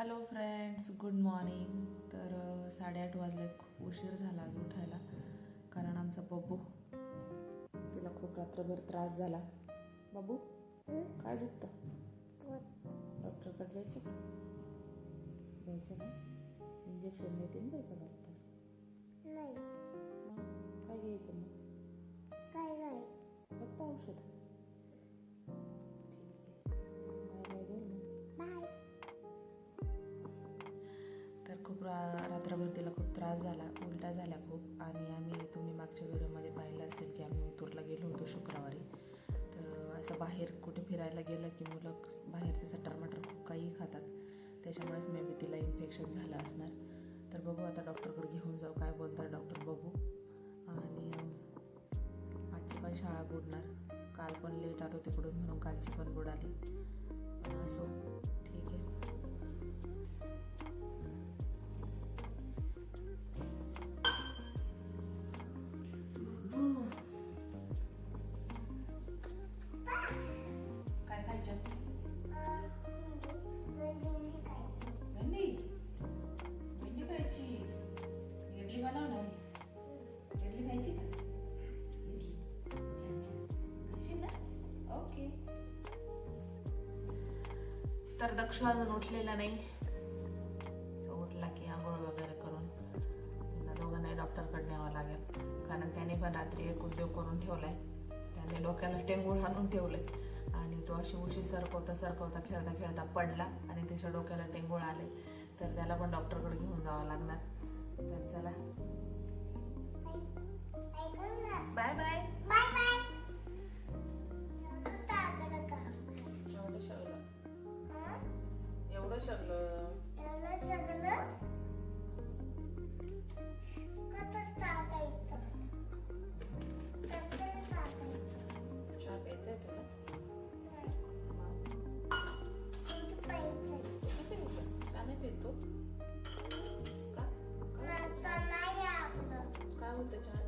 Hello friends good morning. तर साडेआठ वाजले. खूप उशीर झाला आज उठायला कारण आमचा बब्बू तिला खूप रात्रभर त्रास झाला. बाबू काय दुखतं? डॉक्टरकडे जायचे का? जायचे ना? इंजेक्शन देतील बरं का डॉक्टर? नाही. काय घ्यायचं मग? काय नाही. फक्त औषध. रात्रभर तिला खूप त्रास झाला उलटा झाल्या खूप. आणि आम्ही तुम्ही मागच्या व्हिडिओमध्ये पाहिलं असेल की आम्ही उतूरला गेलो होतो शुक्रवारी. तर असं बाहेर कुठे फिरायला गेलं की मुलं बाहेरचे सटर मटर खूप काही खातात. त्याच्यामुळेच मे बी तिला इन्फेक्शन झालं असणार. तर बघू आता डॉक्टरकडे घेऊन जाऊ. काय बोलतात डॉक्टर बघू. आणि आजची पण शाळा बुडणार. काल पण लेट आलो तिकडून म्हणून कालची पण बुडाली असो तर दक्ष अजून उठलेला नाही. तो उठला की आंघोळ वगैरे करून. त्यांना दोघांनाही डॉक्टरकडे न्यावं लागेल. कारण त्याने पण रात्री एक उद्योग करून ठेवलाय. त्याने डोक्याला टेंगूळ आणून ठेवलंय. आणि तो अशी उशी सरकवता सरकवता खेळता खेळता पडला आणि त्याच्या डोक्याला टेंगूळ आले. तर त्याला पण डॉक्टरकडे घेऊन जावं लागणार. तर चला. बाय. बाय. एवढं शकलं चहा प्यायचा किती? का नाही पितो. का काय होतं चहा?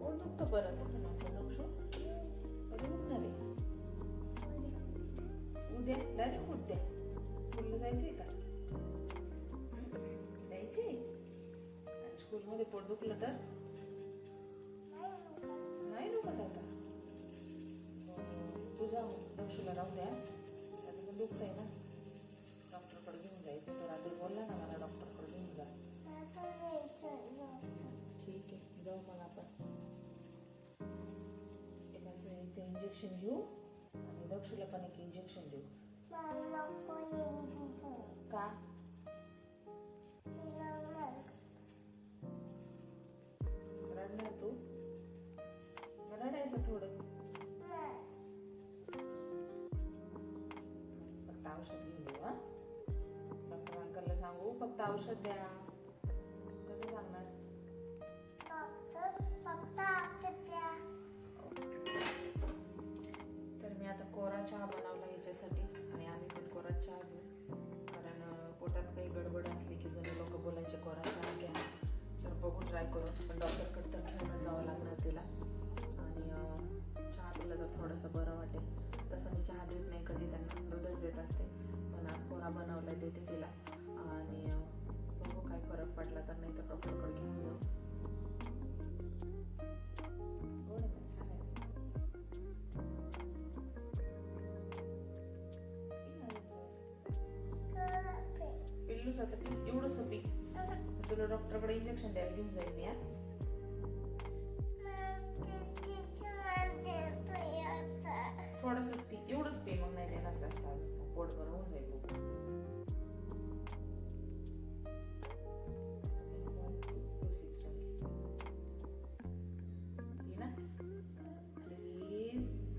पोट दुखतं. बरं उद्या? डायरेक्ट उद्या. स्कूलला जायचंय का? जायचे स्कूलमध्ये पोट दुखलं तर? नाही दुखत आता. तू जा दक्षूला राहू द्या. त्याचं पण दुखत आहे ना. डॉक्टरकडे घेऊन जायचं तो रात्री बोलला ना मला डॉक्टरकडे घेऊन जा. ठीक आहे जाऊ मग आपण. एक असं इथे इंजेक्शन घेऊ. दक्षूला पण एक इंजेक्शन देऊ. का? रडणार तू? रडायचं थोडं. फक्त औषध घेऊन देऊ हा. डॉक्टर अंकलला सांगू फक्त औषध द्या. कसं सांगणार? काय करू पण डॉक्टरकडे तर घेऊनच जावं लागणार तिला. आणि चहा पिला तर थोडंसं बरं वाटेल. तसं मी चहा देत नाही कधी त्यांना दूधच देत असते. पण आज कोरा बनवला देते तिला. आणि बघू काय फरक पडला तर नाही तर डॉक्टरकडे घेऊन जाऊ. पिल्लूस आता एवढंसं तुला डॉक्टरकडे इंजेक्शन द्यायला घेऊन जाईल मी थोडस थोडंसंच पी एवढंच पी मग नाही देणार जास्त पोट बरं होऊन जाईल ना.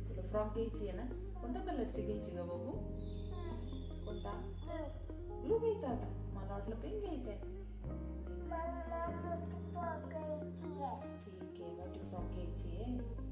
तुला फ्रॉक घ्यायची आहे ना? कोणत्या कलरची घ्यायची ग बघू कोणता? ब्लू घ्यायचा आता. मला वाटलं पिंक घ्यायचं आहे ठीक आहे मोठी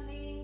मॉर्निंग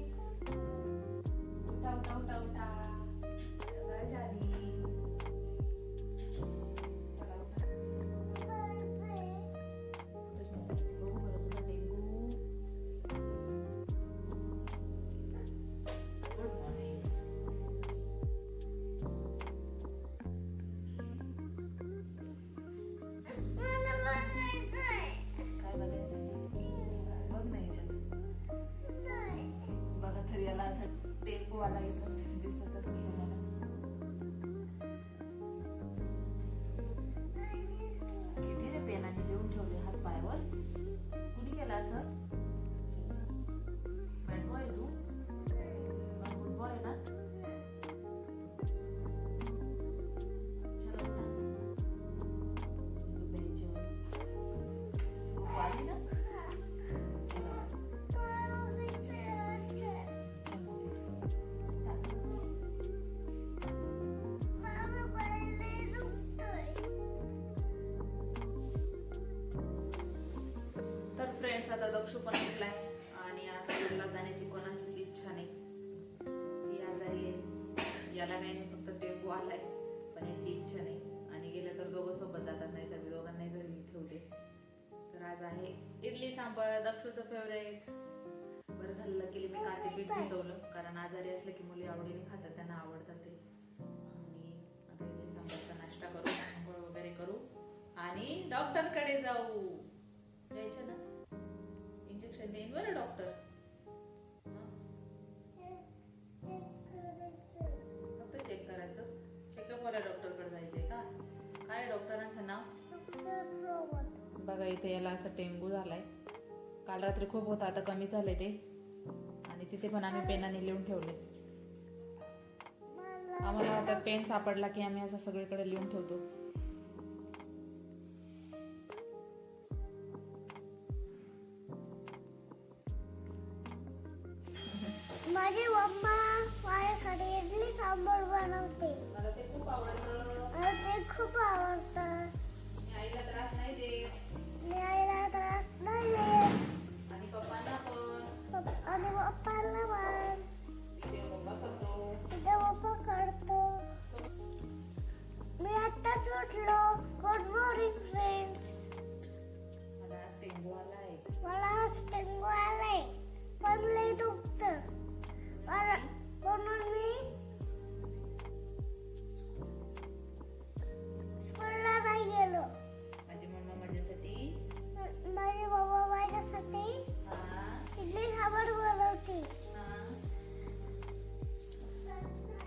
फ्रेंड्स दक्षू पण उठलाय आणि आज स्कूलला जाण्याची कोणाचीच इच्छा नाही. ती आजारी आहे. याला काही नाही फक्त टेम्पो आलाय पण याची इच्छा नाही. आणि गेलं तर दोघं सोबत जातात नाही तर मी दोघांनाही घरी ठेवते. तर आज आहे इडली सांबार दक्षूचं फेवरेट बरं झालं की मी कांदे पीठ भिजवलं कारण आजारी असलं की मुली आवडीने खातात त्यांना आवडतात ते. आणि आता इडली सांबारचा नाश्ता करू आंघोळ वगैरे करू. आणि डॉक्टरकडे जाऊ. जायचं ना? इंजेक्शन देईन बरं डॉक्टर फक्त चेक करायचं. चेकअप वाल्या डॉक्टरकडे जायचंय का? काय डॉक्टरांचं नाव? बघा इथे याला असं डेंगू झालाय. काल रात्री खूप होता आता कमी झाले ते. आणि तिथे पण आम्ही पेनाने लिहून ठेवले. आम्हाला हातात पेन सापडला की आम्ही असं सगळीकडे लिहून ठेवतो. माझी मम्मा माझ्यासाठी इडली सांबार बनवते. मला ते खूप आवडतं. मला ते खूप आवडतं. मी आईला त्रास नाही देत. मी आईला त्रास नाही देत. आणि पप्पांना पण. पप्पा- आणि पप्पाला पण. पप्पा करतो. तिथे पप्पा करतो. मी आत्ताच उठलो.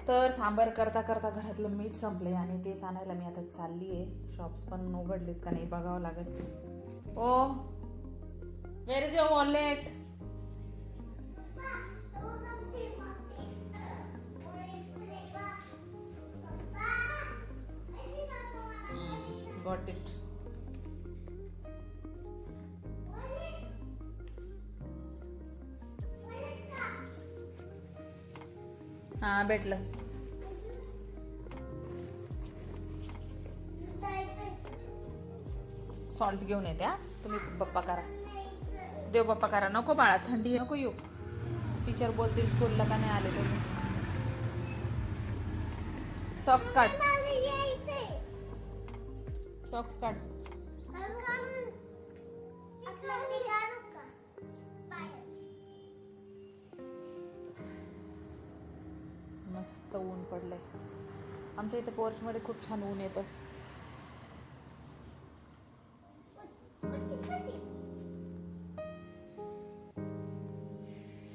तर सांबार करता करता घरातलं मीठ संपलंय आणि तेच आणायला मी आता चालली आहे शॉप्स पण उघडलेत का नाही बघावं लागेल. ओ where is your wallet got it हां भेटलं. सॉल्ट घेऊन येते हा. तुम्ही बप्पा करा. देव बप्पा करा. नको बाळा थंडी नको येऊ. टीचर बोलतील स्कूलला का नाही आले तुम्ही? सॉक्स काढ. सॉक्स काढ. मस्त ऊन पडलंय. आमच्या इथे पोर्चमध्ये खूप छान ऊन येतं.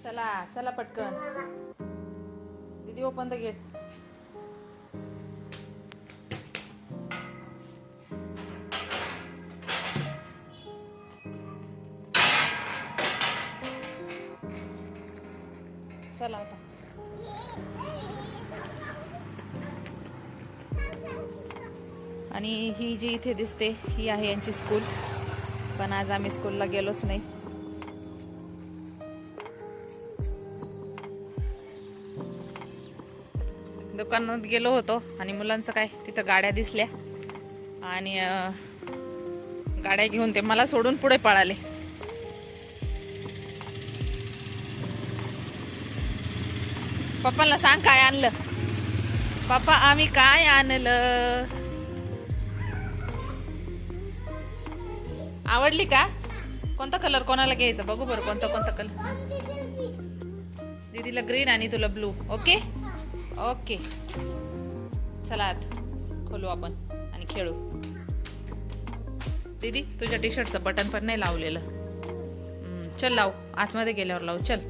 चला चला पटकन. दीदी ओपन द गेट चला आता. आणि ही जी इथे दिसते ही आहे यांची स्कूल पण आज आम्ही स्कूलला गेलोच नाही. दुकानात गेलो होतो आणि मुलांचं काय तिथं गाड्या दिसल्या. आणि गाड्या घेऊन ते मला सोडून पुढे पळाले. पप्पाला सांग काय आणलं. पप्पा आम्ही काय आणलं? आवडली का? कोणता कलर कोणाला घ्यायचा? बघू बरं कोणता कोणता कलर दीदीला ग्रीन आणि तुला ब्लू ओके ओके. चला आत. खोलू आपण आणि खेळू. दीदी तुझ्या टी शर्टचं बटन पण नाही लावलेलं. चल लाव. आतमध्ये गेल्यावर लावू. चल.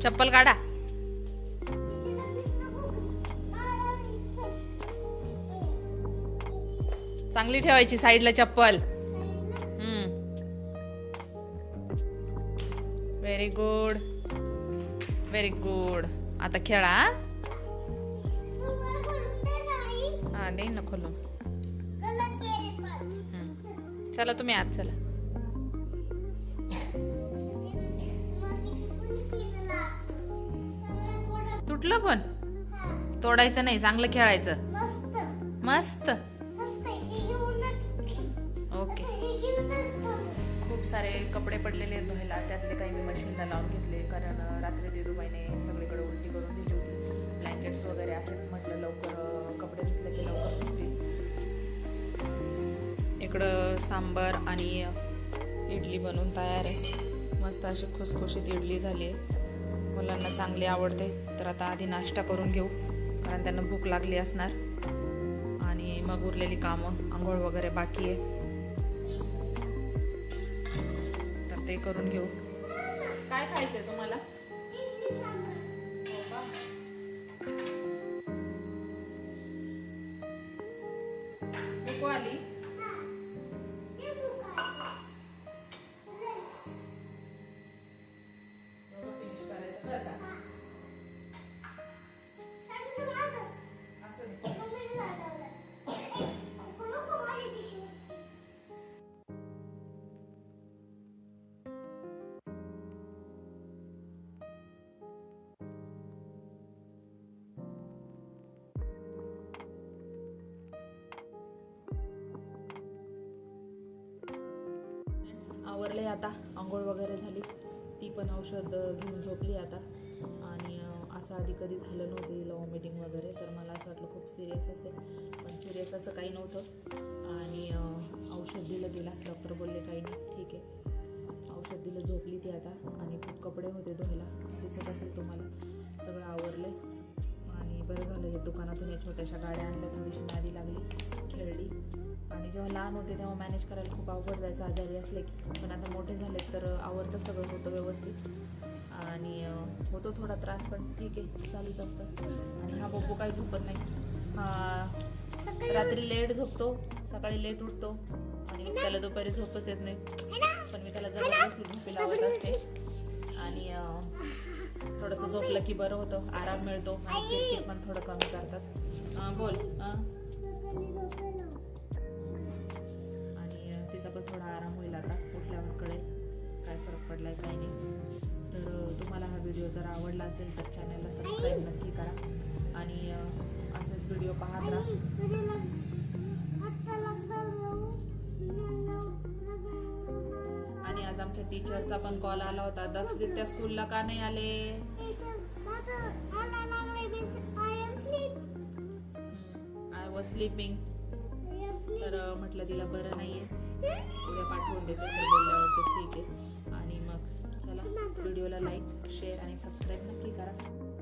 चप्पल काढा. चांगली ठेवायची साईडला चप्पल. व्हेरी गुड व्हेरी गुड आता खेळा हा? न देईन ना खोलून चला तुम्ही आत चला. तुटलं पण? तोडायचं नाही चांगलं खेळायचं. मस्त. ओके. खूप सारे कपडे पडलेले धुवायला. त्यातले काही मी मशीनला लावून घेतले. कारण रात्री दिदूबाईने सगळीकडे उलटी करून दिली होती. ब्लँकेट्स वगैरे आहेत म्हटलं लवकर कपडे धुतले की लवकर सुटतील इकडं सांबर आणि इडली बनवून तयार आहे. मस्त अशी खुसखुशीत इडली झाली आहे. मुलांना चांगली आवडते. तर आता आधी नाश्ता करून घेऊ कारण त्यांना भूक लागली असणार. आणि मग उरलेली कामं आंघोळ वगैरे बाकी आहे. तर ते करून घेऊ. काय खायचंय तुम्हाला? आवरले आता. आंघोळ वगैरे झाली. ती पण औषध घेऊन झोपली आता. आणि असं आधी कधी झालं नव्हतं तिला वॉमिटिंग वगैरे. तर मला असं वाटलं खूप सिरियस असेल. पण सिरियस असं काही नव्हतं. आणि औषध दिलं तिला. डॉक्टर बोलले काही नाही ठीक आहे. औषध दिलं झोपली ती आता. आणि खूप कपडे होते धुवायला. दिसत असेल तुम्हाला. सगळं आवरलं आहे बरं झालं हे दुकानातून या छोट्याशा गाड्या आणल्या थोडीशी नादी लागली खेळली. आणि जेव्हा लहान होते तेव्हा मॅनेज करायला खूप अवघड जायचं आजारी असले की. पण आता मोठे झाले तर आवडतं सगळं होतं व्यवस्थित. आणि होतो थोडा त्रास पण ठीक आहे चालूच असतं. आणि हा बब्बू काही झोपत नाही. हा रात्री लेट झोपतो सकाळी लेट उठतो. आणि मग त्याला दुपारी झोपच येत नाही. पण मी त्याला जबरदस्ती झोपी लावत असते. आणि थोडंसं झोपलं की बरं होतं. आराम मिळतो. आणि किरकिर पण थोडं कमी करतात. बोल? आणि तिचा पण थोडा आराम होईल आता. उठल्यावर कळेल काय फरक पडलाय काय नाही. तर तुम्हाला हा व्हिडिओ जर आवडला असेल तर चॅनलला सबस्क्राईब नक्की करा. आणि असेच व्हिडिओ पाहत राहा. टीचरचा पण कॉल आला होता. दत्त त्या स्कूलला का नाही आले? आय वॉज स्लीपिंग तर म्हटलं तिला बरं नाहीये. उद्या पाठवून देते तर बोलल्यावर ठीक आहे. आणि मग चला व्हिडिओला लाईक शेअर आणि सबस्क्राईब नक्की करा.